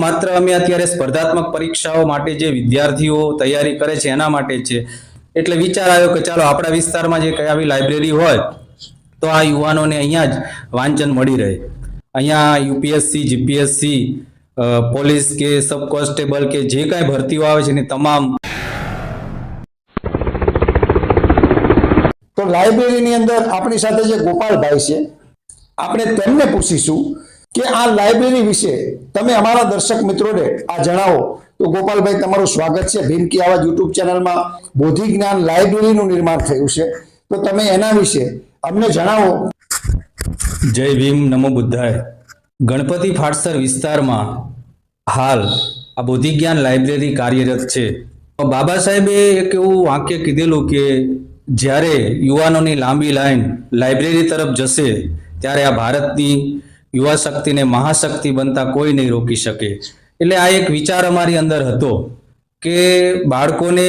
માત્ર અમે અત્યારે સ્પર્ધાત્મક પરીક્ષાઓ માટે જે વિદ્યાર્થીઓ તૈયારી કરે છે, એના માટે છે. એટલે વિચાર આવ્યો કે ચાલો આપણા વિસ્તારમાં જે કઈ આવી લાઇબ્રેરી હોય, તો આ યુવાનોને અહીંયા જ વાંચન મળી રહે. અહીંયા યુપીએસસી, જીપીએસસી પોલીસ કે સબ કોન્સ્ટેબલ કે જે કાંઈ ભરતીઓ આવે છે, એની તમામ તો લાઇબ્રેરીની અંદર આપણી સાથે જે ગોપાલભાઈ છે, આપણે તેમને પૂછીશું કે આ લાઇબ્રેરી વિશે તમે અમારા દર્શક મિત્રોને આ જણાવો. તો ગોપાલભાઈ, તમારું સ્વાગત છે. ભીમ કી આવાજ યુટ્યુબ ચેનલમાં બોધિ જ્ઞાન લાઇબ્રેરીનું નિર્માણ થયું છે. તો તમે એના વિશે અમને જણાવો. જય ભીમ નમો બુદ્ધાય. ગણપતિ ફાટસર વિસ્તારમાં હાલ આ બોધિ જ્ઞાન લાઇબ્રેરી કાર્યરત છે. બાબા સાહેબે એક એવું વાક્ય કીધેલું કે જ્યારે યુવાનોની લાંબી લાઈન લાઇબ્રેરી તરફ જશે, ત્યારે આ ભારતની યુવા શક્તિને મહાશક્તિ બનતા કોઈ નહીં રોકી શકે. એટલે આ એક વિચાર અમારી અંદર હતો કે બાળકોને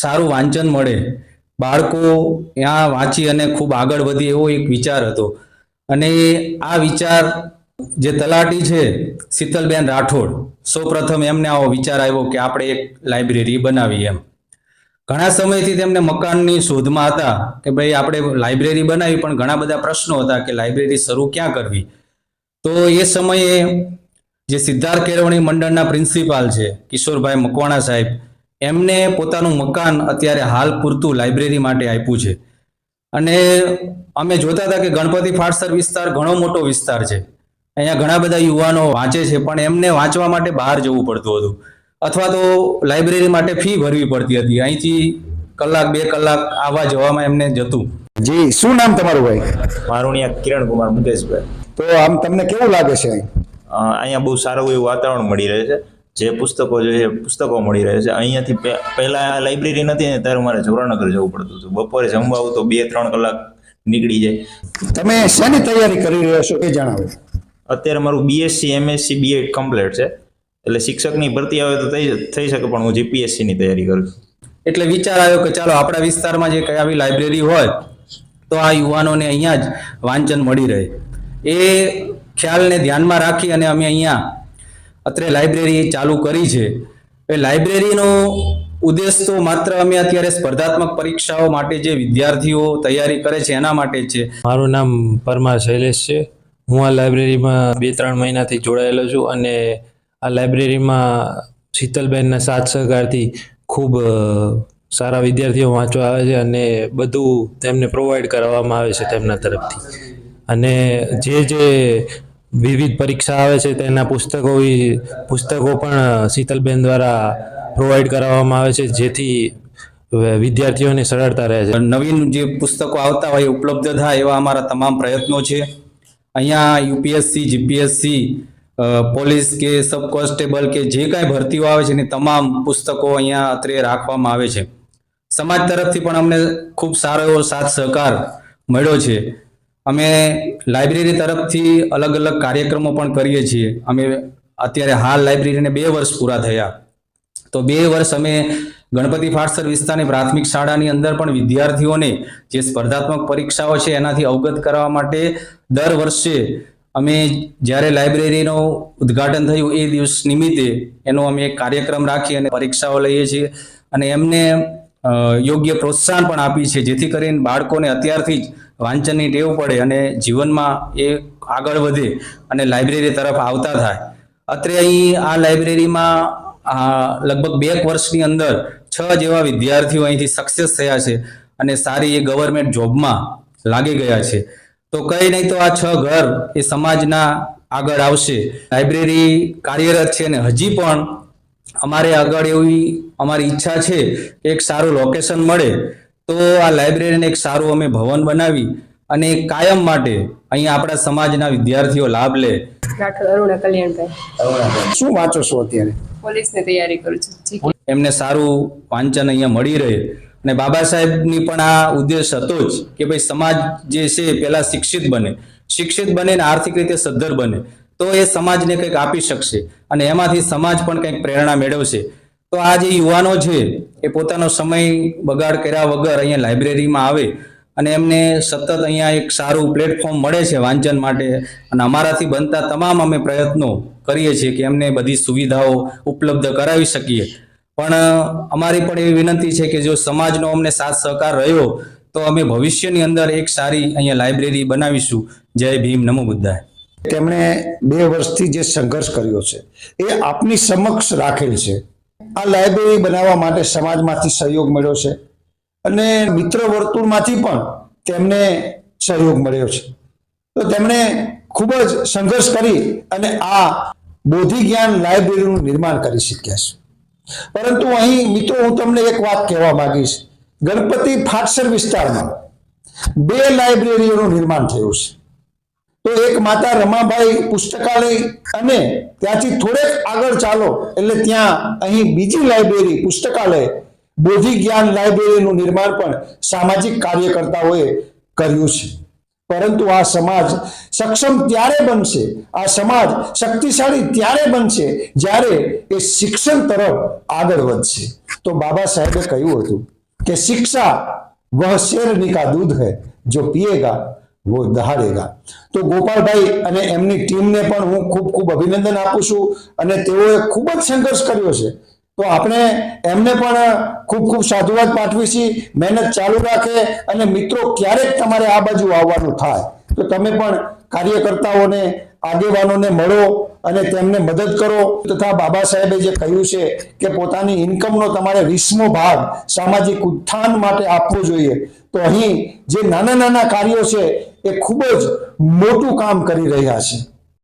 સારું વાંચન મળે. બાળકો ત્યાં વાંચી અને ખૂબ આગળ વધે એવો એક વિચાર હતો. અને આ વિચાર જે તલાટી છે, શીતલબેન રાઠોડ સૌપ્રથમ એમને આવો વિચાર આવ્યો કે આપણે એક લાઇબ્રેરી બનાવી એમ. ઘણા સમયથી તેમને મકાનની શોધમાં હતા કે ભાઈ આપણે લાઇબ્રેરી બનાવી, પણ ઘણા બધા પ્રશ્નો હતા કે લાઇબ્રેરી શરૂ ક્યાં કરવી? તો એ સમયે જે સિદ્ધાર્થ કેળવણી મંડળના પ્રિન્સિપાલ છે કિશોરભાઈ મકવાણા સાહેબ એમને પોતાનું મકાન અત્યારે હાલ પૂરતું લાઇબ્રેરી માટે આપ્યું છે. અને અમે જોતા હતા કે ગણપતિ ફાટસર વિસ્તાર ઘણો મોટો વિસ્તાર છે. અહીંયા ઘણા બધા યુવાનો વાંચે છે પણ એમને વાંચવા માટે બહાર જવું પડતું હતું. અથવા તો લાઇબ્રેરી માટે ફી ભરવી પડતી હતી. અહીંથી કલાક બે કલાક આવવા જવામાં એમને જતું. જી શું નામ તમારું ભાઈ? મારું અહીંયા કિરણ કુમાર મુકેશભાઈ. તો આમ તમને કેવું લાગે છે અહીંયા બહુ સારું એવું વાતાવરણ મળી રહે છે. જે પુસ્તકો જોઈએ પુસ્તકો મળી રહે છે. અહીંયાથી પહેલાં આ લાઇબ્રેરી નથી ને ત્યારે મારે જોરાનગર જવું પડતું હતું. બપોરે જમવા આવું તો બે ત્રણ કલાક નીકળી જાય. તમે શેની તૈયારી કરી રહ્યા છો એ જણાવો. અત્યારે મારું બીએસસી એમએસસી બીએડ કમ્પ્લીટ છે. એટલે શિક્ષકની ભરતી આવે તો થઈ થઈ શકે પણ હું જીપીએસસીની તૈયારી કરું છું. એટલે વિચાર આવ્યો કે ચાલો આપણા વિસ્તારમાં જે કઈ આવી લાઇબ્રેરી હોય તો આ યુવાનોને અહીંયા જ વાંચન મળી રહે. એ ખ્યાલને ધ્યાનમાં રાખી અને અમે અહીંયા અત્રે લાઇબ્રેરી ચાલુ કરી છે. એ લાઇબ્રેરીનો ઉદ્દેશ તો માત્ર અમે અત્યારે સ્પર્ધાત્મક પરીક્ષાઓ માટે જે વિદ્યાર્થીઓ તૈયારી કરે છે એના માટે છે. મારું નામ પરમાર શૈલેષ છે. હું આ લાઇબ્રેરીમાં બે ત્રણ મહિનાથી જોડાયેલો છું અને આ લાઇબ્રેરીમાં શીતલબેનના સાથ સહકારથી ખૂબ સારા વિદ્યાર્થીઓ વાંચવા આવે છે અને બધું તેમને પ્રોવાઈડ કરવામાં આવે છે તેમના તરફથી. અને જે જે વિવિધ પરીક્ષા આવે છે તેના પુસ્તકો પુસ્તકો પણ શીતલબેન દ્વારા પ્રોવાઈડ કરાવવામાં આવે છે, જેથી વિદ્યાર્થીઓને સરળતા રહે છે. નવીન જે પુસ્તકો આવતા હોય ઉપલબ્ધ થાય એવા અમારા તમામ પ્રયત્નો છે. અહીંયા યુપીએસસી, જીપીએસસી પોલીસ કે સબ કોન્સ્ટેબલ કે જે કાંઈ ભરતીઓ આવે છે એની તમામ પુસ્તકો અહીંયા અત્રે રાખવામાં આવે છે. સમાજ તરફથી પણ અમને ખૂબ સારો એવો સાથ સહકાર મળ્યો છે. અમે લાઇબ્રેરી તરફથી અલગ અલગ કાર્યક્રમો પણ કરીએ છીએ. અમે અત્યારે હાલ લાઇબ્રેરીને બે વર્ષ પૂરા થયા. તો બે વર્ષ અમે ગણપતિ ફાટસર વિસ્તારની પ્રાથમિક શાળાની અંદર પણ વિદ્યાર્થીઓને જે સ્પર્ધાત્મક પરીક્ષાઓ છે એનાથી અવગત કરવા માટે દર વર્ષે અમે જ્યારે લાઇબ્રેરીનું ઉદ્ઘાટન થયું એ દિવસ નિમિત્તે એનો અમે એક કાર્યક્રમ રાખી અને પરીક્ષાઓ લઈએ છીએ અને એમને યોગ્ય પ્રોત્સાહન પણ આપી છે. જેથી કરીને બાળકોને અત્યારથી જ વાંચનની ટેવ પડે અને જીવનમાં એ આગળ વધે અને લાઇબ્રેરી તરફ આવતા થાય. અત્રે અહીં આ લાઇબ્રેરીમાં લગભગ બે વર્ષની અંદર છ જેવા વિદ્યાર્થીઓ અહીંથી સક્સેસ થયા છે અને સારી એ ગવર્મેન્ટ જોબમાં લાગી ગયા છે. તો કઈ નહીં તો આ છ ઘર એ સમાજના આગળ આવશે. લાઇબ્રેરી કાર્યરત છે અને હજી પણ અમારે આગળ એવી અમારી ઈચ્છા છે કે એક સારું લોકેશન મળે તો આ લાઇબ્રેરીને એક સારું અમે ભવન બનાવી અને કાયમ માટે અહીંયા આપણા સમાજના વિદ્યાર્થીઓ લાભ લે. અરુણા કલ્યાણભાઈ. શું વાંચો છો અત્યારે? પોલીસની તૈયારી કરું છું. એમને સારું વાંચન અહીંયા મળી રહે. અને બાબા સાહેબની પણ આ ઉદ્દેશ હતો જ કે ભાઈ સમાજ જે છે એ પહેલા શિક્ષિત બને. શિક્ષિત બને ને આર્થિક રીતે સદ્ધર બને. તો એ સમાજને કંઈક આપી શકશે. અને એમાંથી સમાજ પણ કંઈક પ્રેરણા મેળવશે. તો આ જે યુવાનો છે, એ પોતાનો સમય બગાડ કર્યા વગર અહીંયા લાઇબ્રેરીમાં આવે અને એમને સતત અહીંયા એક સારું પ્લેટફોર્મ મળે છે વાંચન માટે. અને અમારાથી બનતા તમામ અમે પ્રયત્નો કરીએ છીએ કે એમને બધી સુવિધાઓ ઉપલબ્ધ કરાવી શકીએ. પણ અમારી પણ એવી વિનંતી છે કે જો સમાજનો અમને સાથ સહકાર રહ્યો, તો અમે ભવિષ્યની અંદર એક સારી અહીંયા લાઇબ્રેરી બનાવીશું. જય ભીમ, નમો બુદ્ધાય. તેમણે બે વર્ષથી જે સંઘર્ષ કર્યો છે, એ આપની સમક્ષ રાખેલ છે. આ લાઇબ્રેરી બનાવવા માટે સમાજમાંથી સહયોગ મળ્યો છે. અને મિત્ર વર્તુળમાંથી પણ તેમને સહયોગ મળ્યો છે. તો તેમણે ખૂબ જ સંઘર્ષ કરી અને આ બોધિ જ્ઞાન લાઇબ્રેરીનું નિર્માણ કરી શક્યા છે. પરંતુ અહીં મિત્રો, હું તમને એક વાત કહેવા માંગીશ. ગણપતિ ફાટસર વિસ્તારમાં બે લાઇબ્રેરીઓનું નિર્માણ થયું છે. તો એક માતા રમાભાઈ પુસ્તકાલય અને ત્યાંથી થોડેક આગળ ચાલો, એટલે ત્યાં અહીં બીજી લાઇબ્રેરી, પુસ્તકાલય, બોધિ જ્ઞાન લાઇબ્રેરીનું નિર્માણ પણ સામાજિક કાર્યકર્તાઓએ કર્યું છે. પરંતુ આ સમાજ સક્ષમ ત્યારે બનશે, આ સમાજ શક્તિશાળી ત્યારે બનશે જ્યારે એ શિક્ષણ તરફ આગળ વધશે. તો બાબા સાહેબે કહ્યું હતું કે શિક્ષા વહ શેરની કા દૂધ હૈ, જો પીએગા દહાડેગા તો ગોપાલભાઈ અને એમની ટીમને પણ હું ખૂબ ખૂબ અભિનંદન આપું છું અને તેઓએ ખૂબ જ સંઘર્ષ કર્યો છે. તો આપણે એમને પણ ખૂબ ખૂબ સાધુવાદ પાઠવીશી, મહેનત ચાલુ રાખે અને મિત્રો ક્યારેક તમારે આ બાજુ આવવાનું થાય. તો તમે પણ કાર્યકર્તાઓને આગેવાનોને મળો અને તેમને મદદ કરો. તથા બાબા સાહેબે જે કહ્યું છે કે પોતાની ઇન્કમનો તમારે વીસમો ભાગ સામાજિક ઉત્થાન માટે આપવો જોઈએ. તો અહીં જે નાના નાના કાર્યો છે એ ખૂબ જ મોટું કામ કરી રહ્યા છે.